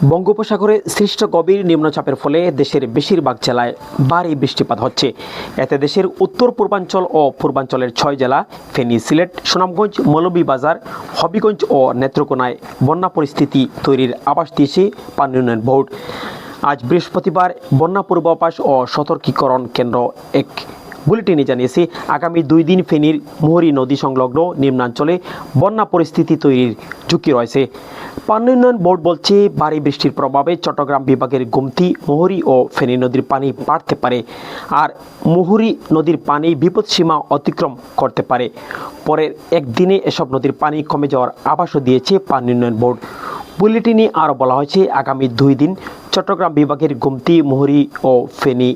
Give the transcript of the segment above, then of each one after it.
বঙ্গোপসাগরে সৃষ্ট গভীর নিম্নচাপের ফলে দেশের বেশিরভাগ জেলায় ভারী বৃষ্টিপাত হচ্ছে। এতে দেশের উত্তর পূর্বাঞ্চল ও পূর্বাঞ্চলের ছয় জেলা, ফেনী, সিলেট, সুনামগঞ্জ, মৌলভীবাজার, হবিগঞ্জ ও নেত্রকোনায় বন্যা পরিস্থিতি তৈরির আবাস দিয়েছে পানি উন্নয়ন বোর্ড। আজ বৃহস্পতিবার বন্যা পূর্বাভাস ও সতর্কীকরণ কেন্দ্র এক বুলেটিনে জানিয়েছে, আগামী দুই দিন ফেনীর মোহরী নদী সংলগ্ন নিম্নাঞ্চলে বন্যা পরিস্থিতি তৈরির ঝুঁকি রয়েছে। পানি উন্নয়ন বোর্ড বলছে, ভারী বৃষ্টির প্রভাবে চট্টগ্রাম বিভাগের গুমতি, মোহরী ও ফেনী নদীর পানি বাড়তে পারে আর মুহুরী নদীর পানি বিপদসীমা অতিক্রম করতে পারে। পরের একদিনে এসব নদীর পানি কমে যাওয়ার আভাসও দিয়েছে পানি উন্নয়ন বোর্ড। বুলেটিনে আরও বলা হয়েছে, আগামী দুই দিন চট্টগ্রাম বিভাগের গুমতি, মুহুরি ও ফেনী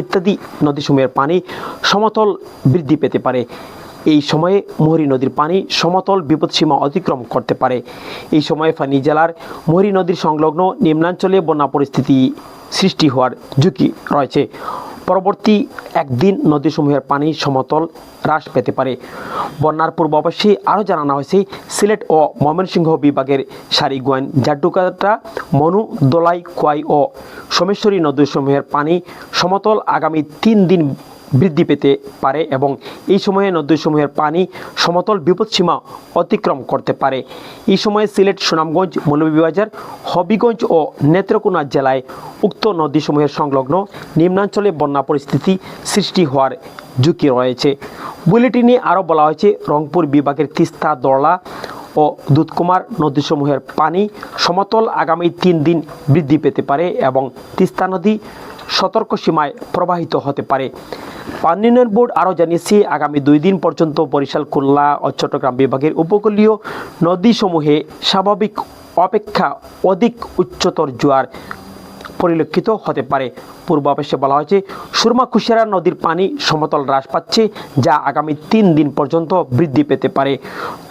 ইত্যাদি নদীসমূহের পানি সমতল বৃদ্ধি পেতে পারে। এই সময়ে মোহরী নদীর পানি সমতল বিপদসীমা অতিক্রম করতে পারে। এই সময়ে ফেনী জেলার মোহরী নদীর সংলগ্ন নিম্নাঞ্চলে বন্যা পরিস্থিতি সৃষ্টি হওয়ার ঝুঁকি রয়েছে। পরবর্তী একদিন নদীসমূহের পানি সমতল হ্রাস পেতে পারে। বন্যার পূর্বাভাসে আরও জানানো হয়েছে, সিলেট ও ময়মনসিংহ বিভাগের সারিগোয়ান, জাড্ডুকাটা, মনু, দোলাই কোয়াই ও সোমেশ্বরী নদীসমূহের পানি সমতল আগামী তিন দিন বৃদ্ধি পেতে পারে এবং এই সময়ে নদীসমূহের পানি সমতল বিপদসীমা অতিক্রম করতে পারে। এই সময়ে সিলেট, সুনামগঞ্জ, মৌলভীবাজার, হবিগঞ্জ ও নেত্রকোনা জেলায় উক্ত নদীসমূহের সংলগ্ন নিম্নাঞ্চলে বন্যা পরিস্থিতি সৃষ্টি হওয়ার ঝুঁকি রয়েছে। বুলেটিনে আরও বলা হয়েছে, রংপুর বিভাগের তিস্তা, দরলা ও দুধকুমার নদীসমূহের পানি সমতল আগামী তিন দিন বৃদ্ধি পেতে পারে এবং তিস্তা নদী সতর্ক সীমায় প্রবাহিত হতে পারে। পানি উন্নয়ন বোর্ড আরও জানিয়েছে, আগামী দুই দিন পর্যন্ত বরিশাল, খুলনা ও চট্টগ্রাম বিভাগের উপকূলীয় নদীসমূহে স্বাভাবিক অপেক্ষা অধিক উচ্চতর জোয়ার পরিলক্ষিত হতে পারে। পূর্বাভাসে বলা হয়েছে, সুরমা কুশিয়ারা নদীর পানি সমতল হ্রাস পাচ্ছে, যা আগামী তিন দিন পর্যন্ত বৃদ্ধি পেতে পারে।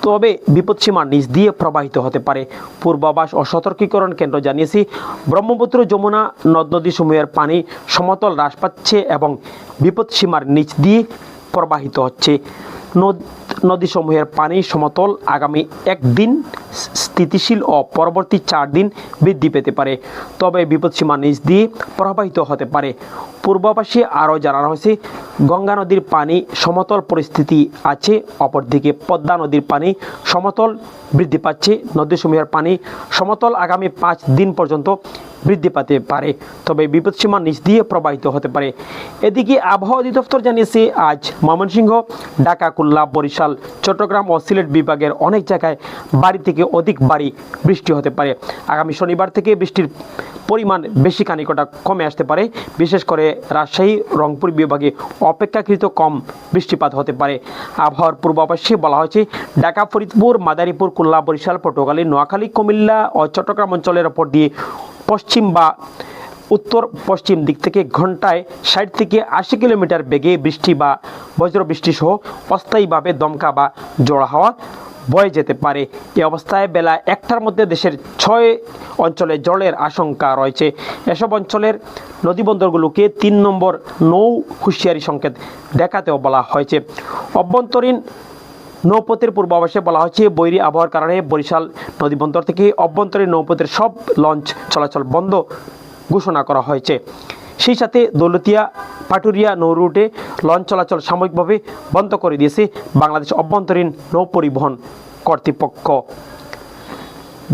তবে বিপদসীমার নিচ দিয়ে প্রবাহিত হতে পারে। পূর্বাভাস ও সতর্কীকরণ কেন্দ্র জানিয়েছে, ব্রহ্মপুত্র যমুনা নদ নদী নদীসমূহের পানি সমতল হ্রাস পাচ্ছে এবং বিপদসীমার নিচ দিয়ে প্রবাহিত হচ্ছে। নদীসমূহের পানি সমতল আগামী একদিন স্থিতিশীল ও পরবর্তী চার দিন বৃদ্ধি পেতে পারে। তবে বিপদসীমা নিচ দিয়ে প্রবাহিত হতে পারে। পূর্বাভাসে আরও জানানো হয়েছে, গঙ্গা নদীর পানি সমতল পরিস্থিতি আছে, অপরদিকে পদ্মা নদীর পানি সমতল বৃদ্ধি পাচ্ছে। নদীসমূহের পানি সমতল আগামী পাঁচ দিন পর্যন্ত বৃদ্ধি পেতে পারে। তবে বিপদসীমা নিচ দিয়ে প্রবাহিত হতে পারে। এদিকে আবহাওয়া অধিদপ্তর জানিয়েছে, আজ ময়মনসিংহ, ঢাকা, খুলনা, বরিশাল, চট্টগ্রাম ও সিলেট বিভাগের অনেক জায়গায় বাড়ি থেকে অধিক বাড়ি বৃষ্টি হতে পারে। আগামী শনিবার থেকে বৃষ্টির পরিমাণ বেশি খানিকটা কমে আসতে পারে। বিশেষ করে রাজশাহী, রংপুর বিভাগে অপেক্ষাকৃত কম বৃষ্টিপাত হতে পারে। আবহাওয়ার পূর্বাভাসে বলা হয়েছে, ঢাকা, ফরিদপুর, মাদারীপুর কুল্লা বরিশাল, পটুয়াখালী, নোয়াখালী, কুমিল্লা ও চট্টগ্রাম অঞ্চলের ওপর দিয়ে পশ্চিম বা উত্তর পশ্চিম দিক থেকে ঘন্টায় ষাট থেকে আশি কিলোমিটার বেগে বৃষ্টি বা বজ্রবৃষ্টি সহ অস্থায়ীভাবে দমকা বা জোড়া হাওয়া বয়ে যেতে পারে। এ অবস্থায় বেলা একটার মধ্যে দেশের ছয় অঞ্চলে জলের আশঙ্কা রয়েছে। এসব অঞ্চলের নদীবন্দরগুলোকে তিন নম্বর নৌ হুঁশিয়ারি সংকেত দেখাতেও বলা হয়েছে। অভ্যন্তরীণ নৌপথের পূর্বাভাসে বলা হয়েছে, বৈরী আবহাওয়ার কারণে বরিশাল নদীবন্দর থেকে অভ্যন্তরীণ নৌপথের সব লঞ্চ চলাচল বন্ধ ঘোষণা করা হয়েছে। সেই সাথে দৌলতিয়া, পাটুরিয়া নৌ রুটে লঞ্চ চলাচল সাময়িকভাবে বন্ধ করে দিয়েছে বাংলাদেশ অভ্যন্তরীণ নৌ পরিবহন কর্তৃপক্ষ।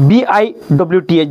বিআইডব্লিউটিএ